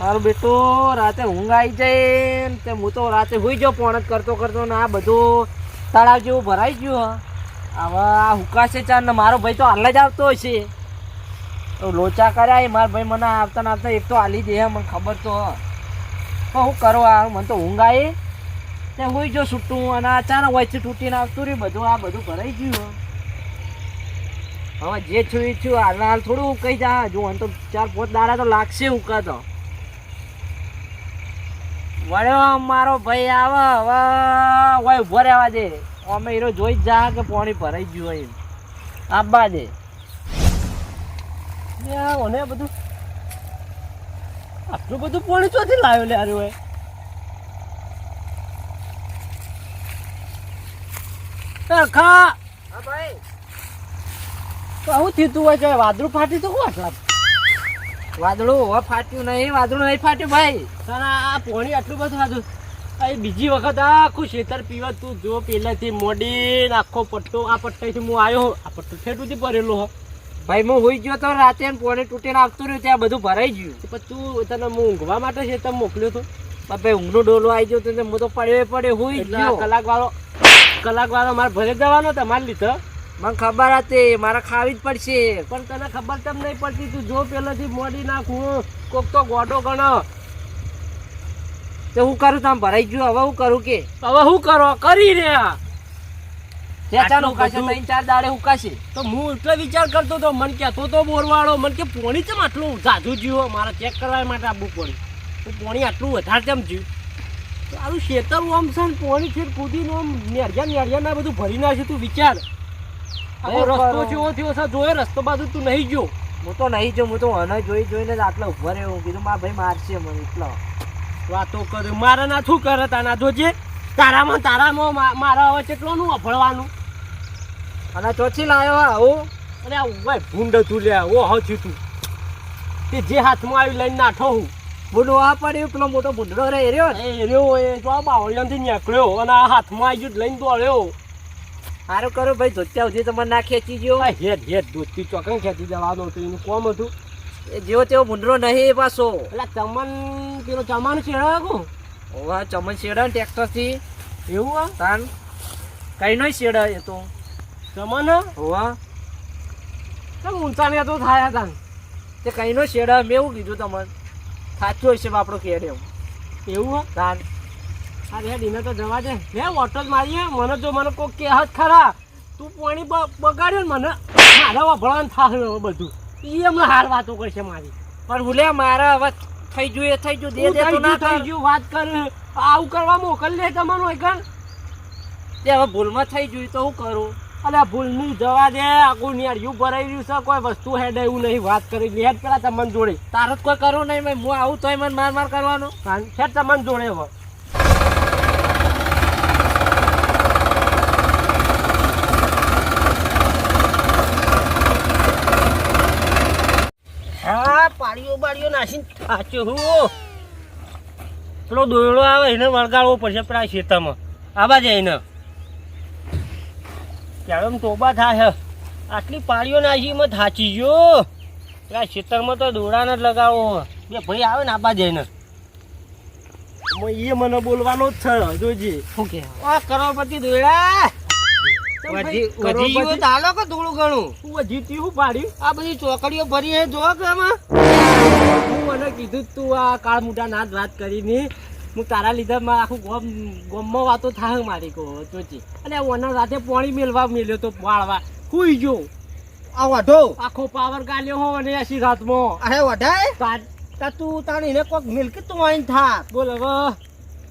મારું બેટો, રાતે ઊંઘ આવી જાય તે હું તો રાતે હોઈ જાઉં પોણ કરતો કરતો ને આ બધું તળાવ જેવું ભરાઈ ગયું હવે આ હુકાશે ચાર ને મારો ભાઈ તો હાલ જ આવતો હશે લોચા કર્યા એ મારા ભાઈ મને આવતા ને આવતા એક તો હાલી દે મને ખબર તો પણ હું કરો આ, મને તો ઊંઘ આવી તે હોઈ જો છૂટું અને અચાનક વચ્ચે તૂટીને આવતું રહ્યું, બધું આ બધું ભરાઈ ગયું હવે જે છું એ છું હાલ હાલ થોડું કઈ જા જો તો ચાર પાંચ દાડા તો લાગશે ઉકા તો વળ્યો મારો ભાઈ આવે હવે હોય ઊભો રહેવા દે. અમે હીરો જોઈ જ જા કે પાણી ભરાઈ ગયું હોય. આબા દે. ઓને બધું આટલું બધું પાણી ચોથી લાવ્યો લે અરે હોય. ખા. હા ભાઈ. તો આવું થયું હોય છે વાદળું ફાટી તો કોણ વાદળું હવે ફાટ્યું નહીં વાદળું નહીં ફાટ્યું ભાઈ. તારા આ પોણી આટલું બધું વાદળું? આ બીજી વખત આખું શેતર પીવા તું જો પહેલાંથી મોડી આખો પટ્ટો આ પટ્ટાથી હું આવ્યો આ પટ્ટો ઠેઠુંથી ભરેલો હો ભાઈ હું હોઈ ગયો તો રાતે પોણે તૂટીને આવતું રહ્યું ત્યાં બધું ભરાઈ ગયું. પણ પછી તું તને હું ઊંઘવા માટે શેતર મોકલ્યો તો પણ ભાઈ ઊંઘનો ડોલો આવી ગયો તો હું તો પડ્યો પડ્યો હોઈ ગયો કલાક વાળો કલાક વાળો મારે ભરે જવાનો તમારે લીધો. મને ખબર હતી મારે ખાવી જ પડશે. પણ તને ખબર તેમ નહીં પડતી તું જો પેલાથી મોડી નાખું કોક તો ગોડો ગણો. તો હું કરું તમે ભરાઈ ગયું. હવે હું કરું કે? હવે શું કરો? કરી રહ્યા. ત્યાં ઉકાશે ત્રણ ચાર દાડે ઉકાશે. તો હું એટલો વિચાર કરતો તો મન કહેતો તો બોરવાળો મન કે પોણી ચમ આટલું જાજુ જીવો મારે ચેક કરવા માટે આપવું પડ્યું તો પોણી આટલું વધારે કેમ જીવ તારું શેતર આમ છે પોણી છે કૂદીને આમ નેરજા નેરજા ના બધું ભરી નાખ્યું તું વિચાર. રસ્તો. જેવો થયો છે જોયો રસ્તો બાજુ તું નહીં ગયો. હું તો નહીં જો હું તો હને જોઈ જોઈને જ આટલો ઊભો રહ્યો. હું કીધું મારા ભાઈ મારશે મને એટલો. વાતો કર્યું મારા ના શું કરે તાના જોજે? તારામાં તારામાં મારા હવે કેટલોનું અફળવાનું અને ચોથી લાવ્યો આવું અરે આ ભાઈ ભૂંડ તું લે ઓ હો થયું તું. તે જે હાથમાં આવ્યું લઈને નાઠો હું. બોલો આ પડ્યો પેલો મોટો ભૂંડરો રે રહ્યો ને. એ રહ્યો એ જો બાવળિયાથી નીકળ્યો અને આ હાથમાં આવી ગયું લઈને દોડ્યો. સારું કરો ભાઈ ધોત્યા સુધી તમારે ના ખેંચી ગયો આ હેડ ધોતી ચોકન ખેંચી જવાનું હતું એનું કોમ હતું? એ જેવો તેવો ભૂંડરો નહીં એ પાછો. એટલે ચમન પેલો ચમન કો ઓવા ચમન શેડા ને ટ્રેક્ટરથી. એવું આ? તાન કઈ નહીં શેડા એ તો. ચમન? ઓવા તો ઊંચાને તો થાય હતા તે કઈ નો શેડા મેં એવું કીધું તમને. સાચું હશે બાપડો કેડ એવું એવું હે? તાન. આ રે તો જવા દે. લે ઓટો જ મારીએ. મને જો મને કોઈ કહેત ખરા. તું પાણી બગાડ્યો ને મને મારે વભળવાનું થાય બધું. એ એમને હાર વાતો કરશે મારી. પણ હું લે મારા હવે થઈ ગયું એ થઈ ગયું. દે દે તો ના થઈ ગયું, વાત કર. આવું કરવા મોકલ લે તમારું એકન તે હવે ભૂલમાં થઈ ગયું તો હું કરું? અલે ભૂલની જવા દે. આખું નિયાળિયું ભરાઈ રહ્યું છે કોઈ વસ્તુ હેડ એવું નહીં. વાત કરી લે. પેલા તમને જોડે. તારો કોઈ કરવું નહીં હું આવું તોય મને માર માર કરવાનો? હેડ તમને જોડે હવે. પાડીઓ બાડીઓ નાસીને થાચ્યો હું. પેલો દોયડો આવે એને વળગાડવો પડશે પેલા ખેતરમાં. આવા જાય એને. ત્યારે તોબા થાય આટલી પાળીઓ નાસી એમાં થાચી ગયો. પેલા ખેતરમાં તો દોડાને જ લગાવો બે ભાઈ આવે ને આબા જઈને એ મને બોલવાનો જ છે જોજે. શું કે? કરોડપતિ દોયડા! વધી- કરોડપતિ વધી ગયું તો હાલો કે થોડું ઘણું તું વધી તું પાડ્યું આ બધી ચોકડીઓ ભરી હે જો કે આમાં. હું મને કીધું તું આ કાળ મોટા નાથ વાત કરીને. હું તારા લીધે મારા આખું ગોમ ગોમમાં વાતો થાય મારી કહો જોજી. અને ઓના રાતે પાણી મેળવા મેલ્યો તો વાળવા. હુઈ ગયો. આ વઢો. આખો પાવર ગાલ્યો હો અને એસી રાતમાં. અરે વઢાય? તા- તાણ એને કોક મિલકી તું આઈને થા બોલ હવે.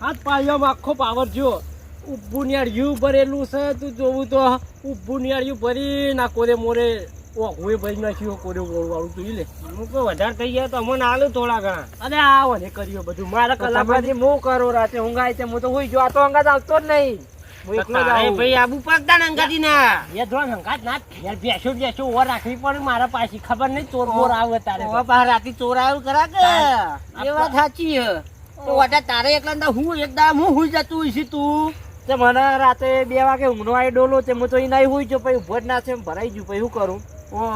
હાથ પાડ્યો આખો પાવર જો. ઉભું નિયાળ્યું ભરેલું છે. તું જોવું તો ઉભું નિયાળ્યું ભરી ના કોરે મોરે ઓઘુએ ભરી નાખ્યું કોરે વાળું તું લે. હું કોઈ વધારે થઈ ગયા તો અમને આલું થોડા ઘણા. અરે આવો ને કર્યો બધું. મારા કલાક કલાકમાંથી હું કરો રાતે ઊંઘાય છે હું તો હુઈ જો આ તો અંગાત આવતો જ નહીં. હું મારા પાસે ખબર નહીં ચોર બોર આવે તારે તો. રાતે ચોર આવ્યો કરા કે? એ વાત સાચી હે. તો તારે એકલા હું એકદમ હું જતું હોય તું? તે મને રાતે બે વાગે ઊંઘનો આવી ડોલો તે હું તો એ નહીં હોય ગયો પછી ઊભો જ ના છે એમ ભરાઈ ગયું પછી શું કરું? ઓહો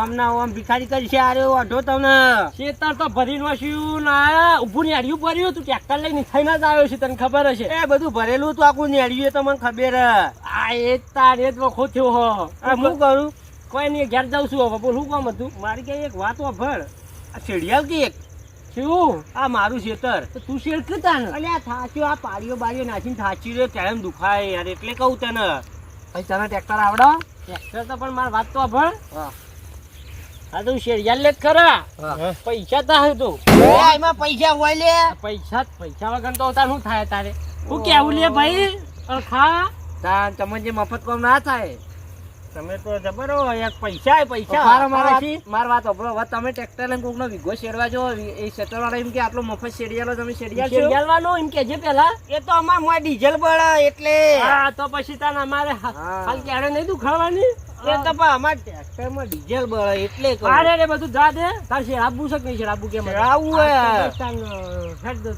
આમના આમ ભિખારી કરશે આરે વાઢો તમને શેતર તો ભરીને વાસ્યું ના ઊભું નેડિયું ભર્યું તું ટ્રેક્ટર લઈને થઈને જ આવ્યો છે તને ખબર હશે? એ બધું ભરેલું તું આખું નેડિયું એ તો મને ખબર આ એ જ તાર જ વખો થયો હો. હું કરું? કોઈ નહીં ઘેર જાઉં છું હવે બોલ શું કામ હતું? મારી કઈ એક વાત વાભળ આ શેડિયાલ કે એક? શું આ મારું શેતર. તો તું કે કરતા ને આ થાચ્યો આ પાડીઓ બારીઓ નાખીને થાચ્યું રે કેમ દુખાય યાર? એટલે કહું તને. ભાઈ તને ટ્રેક્ટર આવડો? ટ્રેક્ટર તો પણ મારી વાત તો વાભળ હા. હા તું શેડિયાલ લે જ ખરા. પૈસા તા હે તું. એમાં પૈસા હોય લે. પૈસા પૈસા વગર તો તાર શું થાય તારે? હું કેવું લે ભાઈ? અરખા તાન તમને જે મફત કામ ના થાય. તમે તો જબરો એક પૈસા પૈસા મારો મારો. વાત- મારો વાત સાંભળો. હવે તમે ટ્રેક્ટર લઈને કોકનો વીઘો શેરવા જો એ શેતરવાળા એમ કે આટલો મફત શેરિયાલો તમે શેરિયાલ છો શેડિયાલવાનો એમ કેજે પેલા એ તો અમાર મોય ડીઝલ બળે એટલે હા તો પછી તાન અમારે. હાલ ક્યારે નહીં દુખાવાની એ તો પણ અમાર ટ્રેક્ટરમાં ડીઝલ બળે એટલે. અરે રે બધું જા દે તાર શેરાબુ છે કે નહીં શેરાબુ કેમ શેરાબવું હે.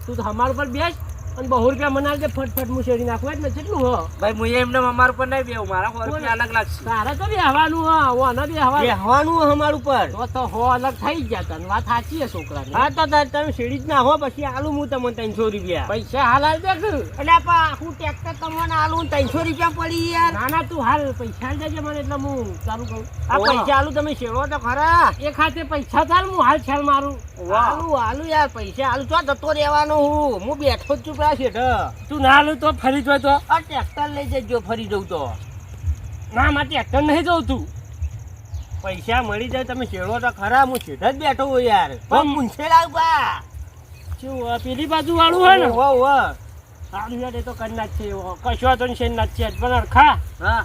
તું તો અમાર ઉપર બેસ અને બહુ રૂપિયા મનાલ દે ફટફટ હું શેરી નાખું. એટલે કેટલું હો. ભાઈ હું એમને અમાર ઉપર નહીં બેહું. મારા સો રૂપિયા અલગ લાગશે. તારે તો બેહવાનું હા. ઓને બેહવાનું. બેહવાનું અમાર ઉપર. તો તો હો અલગ થઈ ગયા તને. વાત સાચી છે છોકરા હા તો તાર તમે શેડી જ ના હો પછી આલુ હું તમને ત્રણસો રૂપિયા. પૈસા હાલ આલ દે કે એટલે આખું ટ્રેક્ટર તમને આલું ત્રણસો રૂપિયા પડી યાર. ના ના તું હાલ પૈસા દેજે મને એટલે હું તારું કહું આ પૈસા આલુ તમે શેડો તો ખરા. એ ખાતે પૈસા થાલ હું હાલ છાલ મારું. આલુ આલુ યાર પૈસા આલુ. તો જતો રહેવાનો હું? હું બેઠો જ છું પેલા શેઠ તું ના લઉં તો ફરી જોય તો. આ ટ્રેક્ટર લઈ જજો ફરી જવું તો. ના માં ટ્રેક્ટર નહીં જવું તું. પૈસા મળી જાય તમે શેડો તો ખરા હું શેઠ જ બેઠો હું યાર. પણ- પણ મુંશે લાવ બા. શું પેલી બાજુ વાળું હોય ને? હો હો સારું યાર એ તો કરી નાખશે કશો તો છે નાખશે જ. પણ અરખા હા.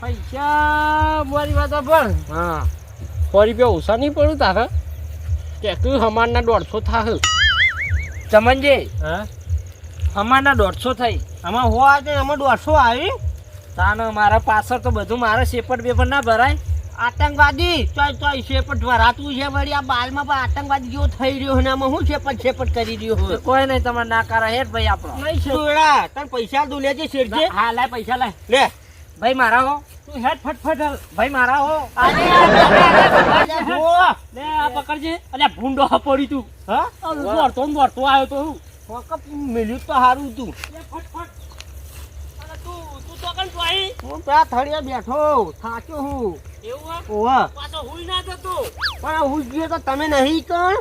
પૈસા મારી વાત પણ. હા. સો રૂપિયા ઓછા નહીં પડું તારે? ટ્રેક્ટર હમારના દોઢસો થાહ. ચમનજી. હા? અમારના દોઢસો થઈ. આમાં હો આજે આમાં દોઢસો આવી. તાને મારા પાછળ તો બધું મારે શેપટ બેપટ ના ભરાય. આતંકવાદી! ચોય ચોય શેપટ ભરાતું છે વળી આ બાલમાં પણ આતંકવાદી જેવો થઈ રહ્યો ને આમાં હું શેપટ શેપટ કરી રહ્યો હોય કોઈ નહીં તમારે ના કરા હેઠ ભાઈ આપણો. નહીં છોડા તને પૈસા તું લેજે શેઠજી હા લાય પૈસા લાય. લે. ભાઈ મારા હો. તું હેઠ ફટફટ ભાઈ મારા હો. લે આ પકડજે. અલ્યા ભૂંડો પડી તું. હા? દોડતો દોડતો આવ્યો તો હું. ફોકપ મળ્યું તો સારું તું હું ત્યાં થળિયા બેઠો થાક્યો હું? ઓવા પણ હું ગયો તો તમે નહીં કણ?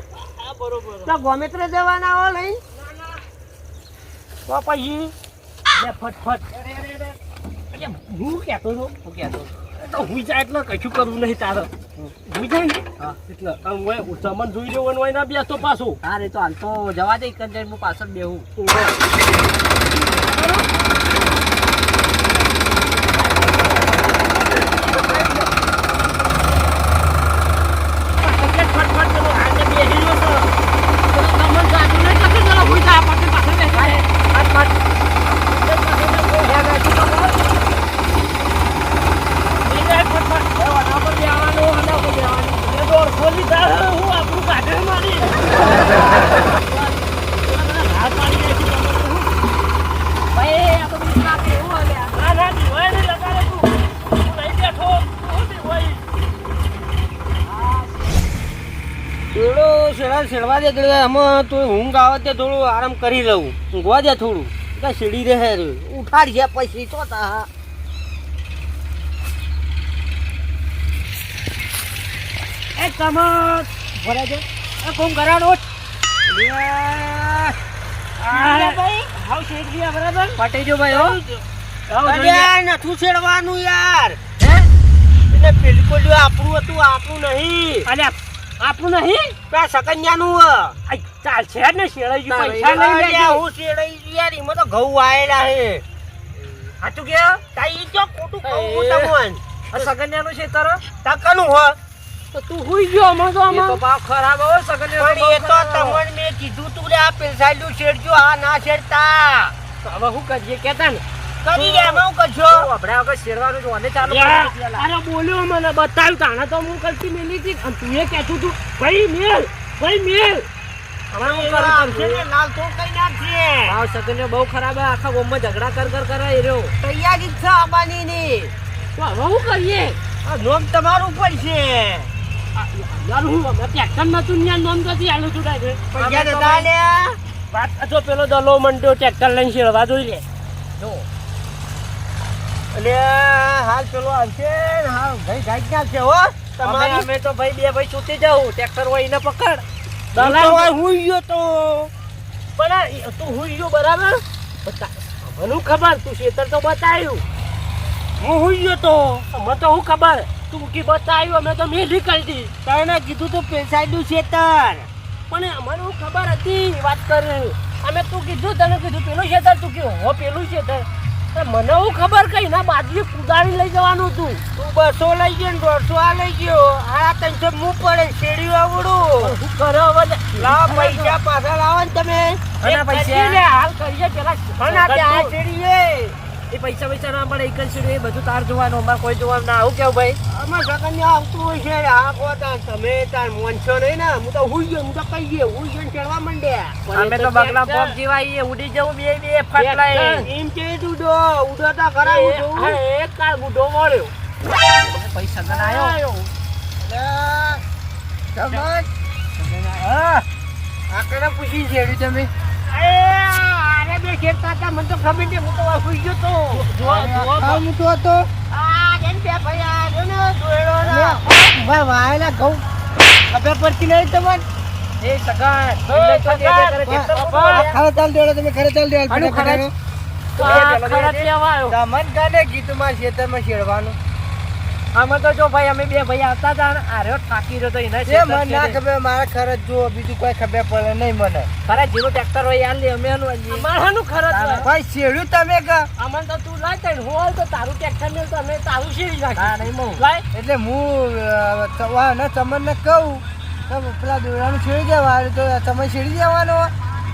તો ગોમેત્રે જવાના હો લઈ? ના ના. તો પછી? ફટફટ હું કહેતો હતો? હું કહેતો તો હુઈ જાય એટલે કશું કરવું નહીં તારે. હુઈ જાય ને? એટલે. હોય જોઈ લેવાનું હોય ના બેસતો પાછો. હા રે તો હાલ તો જવા દે હું પાછળ બેહું ફટફટ ચલો આજે બેસી રહ્યો તો તો સામાન ગાડી નહીં કશું ચલો હુઈ જાય પાછળ પાછળ બેસી જાય ફટફટ શેડો શેડા શેડવા દે એટલે આમાં તો ઊંઘ આવે તે થોડું આરામ કરી લઉં. ઊંઘવા દે થોડું. કે શેડી રહે. ઉઠાડ છે પછી તો તા. પટી જો ભાઈ. હો. અલ્યા, નથું શેડવાનું યાર. હે? એટલે બિલકુલ આપણું હતું આપણું નહીં. આપણું નહીં? પેલા સકન્યાનું ચાલશે જ ને શેળાઈ ગયું પૈસા લઈ અલ્યા, હું ગયો યાર એમાં તો ઘઉં આયેલા હે હાચું કે? તા ઈ જો ખોટું કહું તમને? આ સગન્યાનું છે તર? તકનું હો. તો તું હુઈ ગયો હમણાં તો આમાં. ખરાબ હો સકન્યા પણ એ તો તમને મેં કીધું તું રે આ પેલસાઈલું શેડજો આ ના શેડતા હવે હું કરીએ કેતા ને? કરી દે હું કરશો? અભડા વગર શેરવાનું જો અને ચાલુ યા, કરી દીધી અરે બોલ્યો મને બતાવ્યું તાણા તો હું કરતી મેલી હતી. અને તું એ કહેતું તું ભાઈ મેલ ભાઈ મેલ. હવે હું કરું આવશે લાલ તો કઈ નાખશે ભાવ સગન્યા બહુ ખરાબ આખા ગામમાં ઝઘડા કર કર રહ્યો. તૈયારી છે આવવાની ની હવે હું કરીએ? આ નોમ તમારું પડશે. યાર હું ટ્રેક્ટર નતું ત્યાં નોમ છું ડાયરેક્ટ. પૈસા. વાત જો પેલો દલો મંડ્યો ટ્રેક્ટર લઈને શેરવા જોઈ લે. જો. એટલે હાલ પેલો આવશે હાલ ભાઈ ગાઈ ક્યાં છે હો. તમારે અમે તો ભાઈ બે ભાઈ છૂટી જાઉં ટ્રેક્ટર હોય એને પકડ. હું તો વાર ગયો તો. પણ તું હું ગયો બરાબર? મને ખબર તું શેતર તો બતાવ્યું હું હું ગયો તો. અમે તો હું ખબર? તું કી બતાવ્યું અમે તો મેં કરી દી તને કીધું તો પેસાડ્યું છેતર પણ અમને હું ખબર હતી વાત કરી. અમે તું કીધું તને કીધું પેલું શેતર તું કીધું હો પેલું શેતર. મને હું ખબર કઈ ના બાજુ કુદાળી લઈ જવાનું હતું. તું બસો લઈ ગયો ને દોઢસો આ લઈ ગયો. આ ત્રણસો મું પડે શેડી આવડું શું કરો હવે લાવ પૈસા પાછા લાવો ને તમે. પૈસા? હાલ કરીએ પેલા શેરી એ પૈસા પૈસા ના પડે એક જ છે એ બધું તાર જોવાનું અમારે કોઈ જોવાનું ના. આવું કેવું ભાઈ? આમાં સગન આવતું હોય છે આ કો તાર તમે તાર મોનશો નહીં ને? હું તો હુઈ ગયો હું તો કઈ ગયો હુઈ ગયો ચડવા માંડ્યા. અમે તો બગલા પોપ જીવાઈએ ઉડી જવું બે બે ફટલાય એમ કે ઉડો ઉડો તો ખરા હું જોઉં. એક કાળ બુઢો મળ્યો પૈસા ગણ આવ્યો. હા. આ કને પૂછી છેડ્યું તમે? એ, આરે ખેડતા હતા, મને તો ખબર નહીં, હું તો આ સુઈ ગયો તો. હા તો હતો. આ જેમ બે ભાઈ આ જો ને, દોયડો ભાઈ વાયેલા ઘઉં. ખબર પડતી નહીં તમને એ સગન. એ ખરે ચાલ દેડો તમે ખરે ચાલ દેડો આનું ખરા મન તમન કાને કીધું ખેતરમાં છેડવાનું અમે તો જો ભાઈ અમે બે ભાઈ આવતા હતા ને આર્યો થાકી રહ્યો તો એના એ મને ના ખબર મારે ખરચ જુઓ બીજું કોઈ ખબર પડે નહીં મને. ખરા જીનું ટ્રેક્ટર હોય યાર લે અમે એનું ભાઈ છેડ્યું તમે કા? અમને તો તું લાય તને હું તો તારું ટ્રેક્ટર ને તો અમે તારું શેરી હા, નહીં મઉં. લાય. એટલે હું તવા ને તમને કહું. તો પેલા દોરાનું છેડી દેવાનું તો તમે છેડી દેવાનો?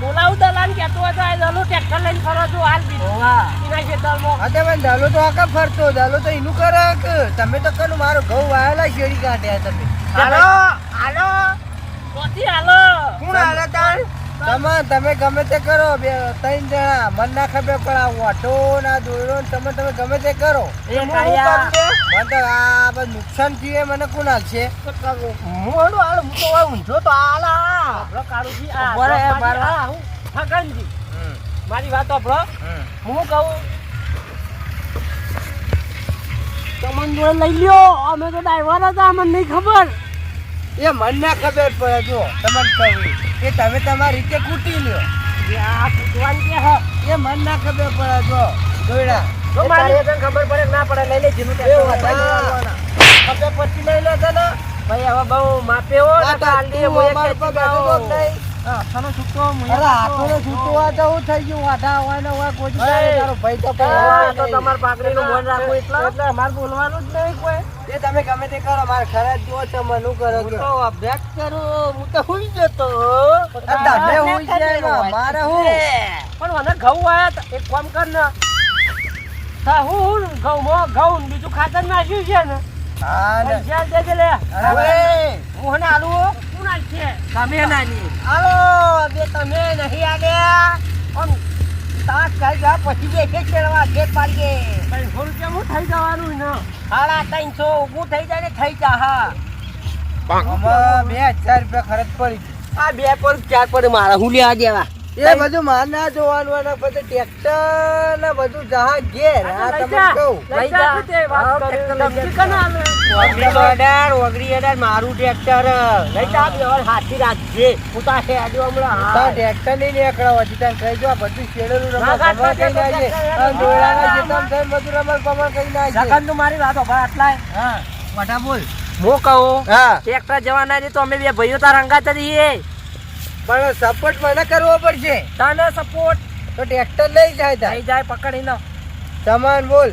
બોલાવું દલાલ કહેતો હોય તો આ દલો ટ્રેક્ટર લઈને ફરો છો હાલ બી હોવા. એના ખેતરમાં હા તે ભાઈ દાલો તો આખા ફરતો દાલો તો એનું કરે કે તમે તો કનું મારો ઘઉં વાયેલા શેડી કાઢ્યા તમે. હાલો. હાલો. કોથી હાલો? કોણ હાલો તાણ? તમે તમે ગમે તે કરો બે ત્રણ જણા. મન ના ખબર પણ આ વાટો ના દોરો તમે તમે ગમે તે કરો? મને તો આ બધું નુકસાન થયું મને કોણ હાલશે હું હાલો હાલો હું તો ઊંઝો તો હાલ આ આપણો કાળુજી આ ઊભો રહે, મારી- હું ફગનજી મારી વાત આપણો હું કહું તમને લઈ લ્યો. અમે તો ડ્રાઈવર હતા અમને નહીં ખબર. એ મને ના ખબર પડે જો તમને કહું. કે તમે તમારી રીતે કૂટી લ્યો. કે આ કૂટવાની કે હા એ મને ના ખબર પડે જો. દોયડા તો એ મારી તને ખબર પડે ના પડે લઈ લે જીનું એવું ટ્રેક્ટર ખબર પછી લઈ લે તને ભાઈ હવે બહુ માપે હો તો આલી એક અમારા ખેંચી તો નહીં. હા, છૂટો, અરે હાથોને હાથો. આ તો હું થઈ ગયું વાઢા હોય ને હોય કોઈ તારો ભાઈ તો તો નહીં. તમારે પાઘડીનું મોન એટલા? એટલે અમારે બોલવાનું જ નહીં કોઈ. એ તમે ગમે તે કરો મારે ખરા જો છે મનું કરો તો અભ્યાસ કરું હું તો હુઈ જતો. તમે મારે હું? પણ મને ઘઉં આયા એક કામ કર ને. હું હું ઘઉંમાં ઘઉં બીજું ખાતર નાખ્યું છે ને. હા ને. પૈસા દેજે લે હવે હું આલુ શું નાખશે તમે નાની હાલો બે તમે નહીં આવ્યા. આમ તાક ખાઈ જા પછી બે ખેત ચડવા ખેત પાડીએ. ત્રણસો રૂપિયા હું થઈ જવાનું ને? સાડા ત્રણસો ઊભું થઈ જાય ને થઈ જા હા. બે હજાર રૂપિયા ખર્ચ પડી. આ બે પર ચાર પર મારા હું લેવા દેવા? એ બધું માર ના જોવાનું અને પછી ટ્રેક્ટર ને બધું જહાજ ઘેર. આ કહું. લઈ જા. કરે. અઢાર ઓગણી અઢાર મારું ટ્રેક્ટર. લઈ જા વ્યવહાર હાથી રાખજે. હું તો હેડ્યો હમણાં. હા. ટ્રેક્ટર લઈને નીકળો હજી તાર કહી દો બધું શેડેલું રમણ ભમણ કઈ નાખજે. અને બધું રમણ ભમણ કરી નાખજે. સગન તું મારી વાત ભાઈ હા. વટા બોલ. હું. કહું હા ટ્રેક્ટર જવાના છે તો અમે બે ભાઈઓ તાર હંગાત જ છીએ પણ સપોર્ટ મને કરવો પડશે. તને સપોર્ટ તો ટ્રેક્ટર લઈ જાય તાર. થઈ જાય પકડીને. સમાન બોલ.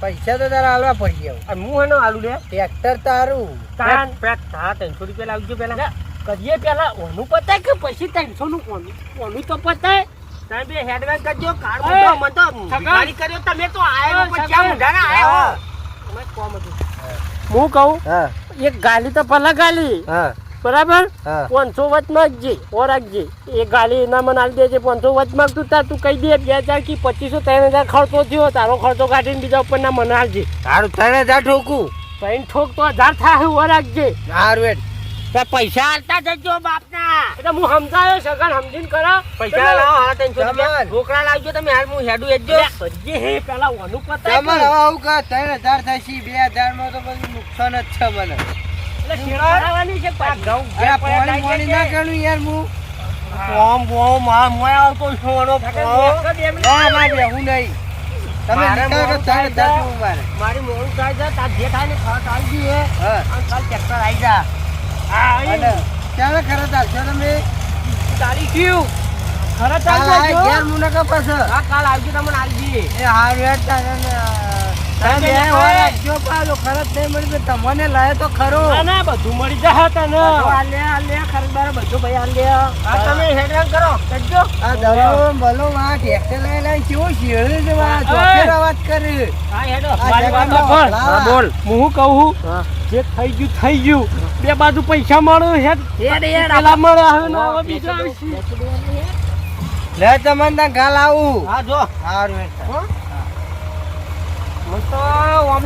પૈસા તો તારા આલવા પડી ગયા. આ હું એનો આલુ લે? ટ્રેક્ટર તારું. તાન. પેક હા ત્રણસો રૂપિયા લાવજો પેલા કરીએ પેલા ઓનું પતાય કે પછી ત્રણસો નું કોનું ઓનું તો પતાય. તમે બે હેડવેન કરજો. કાર્ડ મોટો મને તો ગાડી કર્યો. તમે તો આયો પણ ક્યાં. મુઢાના આયો અમે કોમ હતું. હું. કહું હા. એક ગાલી તો પેલા ગાલી. હા. બરાબર? પાંચસો વચ માંગજે ઓ રાખજે. એ ગાલી એના મને આલી દેજે પાંચસો વચ માંગતું તાર તું કહી દે બે હજાર કે પચીસો ત્રણ હજાર ખર્ચો થયો તારો ખર્ચો કાઢીને બીજા ઉપરના મને આવજે તારું ત્રણ હજાર ઠોકું. ત્રણ ઠોક તો હજાર થાય ઓરાકજે હારું હેડ પૈસા આલતા જજો બાપના. એટલે હું સમજાયો સગન સમજીને કરો. પૈસા લાવો હાલ ત્રણસો. રૂપિયા. ઢોકળા લાવજો તમે હાલ હું હેડું હેડજો. સજ્જે હે પેલા ઓનું પતાય હવે આવું કે ત્રણ હજાર થશે બે હજારમાં તો બધું નુકસાન જ છે મને. મારે મોડું થાય છે. તાર જે થાય ને ખર્ચ આવી અને કાલ ટ્રેક્ટર આવી જા. ક્યારે ખરા ચાલશો તમે તારી કયું ખરા કાલ ચાલજો આ જો. ઘેર મુને કે હા કાલ આવજો તમને આવજી એ હારું તમે ભાઈ. રાખજો પાછો ખરચ નહીં મળી તમને લાય તો ખરો. ના ના બધું મળી જશે તને. હાલ લે બધું ભાઈ આ લે. આ તમે હેડરાન કરો કરજો. આ દરો ભલો આ ટ્રેક્ટર લઈ લઈ કેવો શેળે છે આ ચોફેર અવાજ કરે. હા હેડો મારી વાત જગતનો સાંભળ. હલાવા. હા, બોલ. હું શું કહું જે થઈ ગયું થઈ ગયું. બે બાજુ પૈસા મળો હેડ હેડ, હેડ, પેલા મળે હવે ને હવે બીજો આવશે. બેસી દો ને. લે તમને ગાલ આવું. હા જો. સારું મને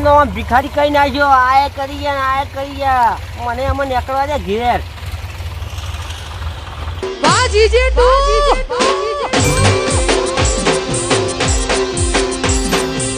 તો ભિખારી કઈ ના જો આ કરી ગયા આ કરી ગયા. મને અમે નીકળવા દે ઘેર. વાહ જીજે તું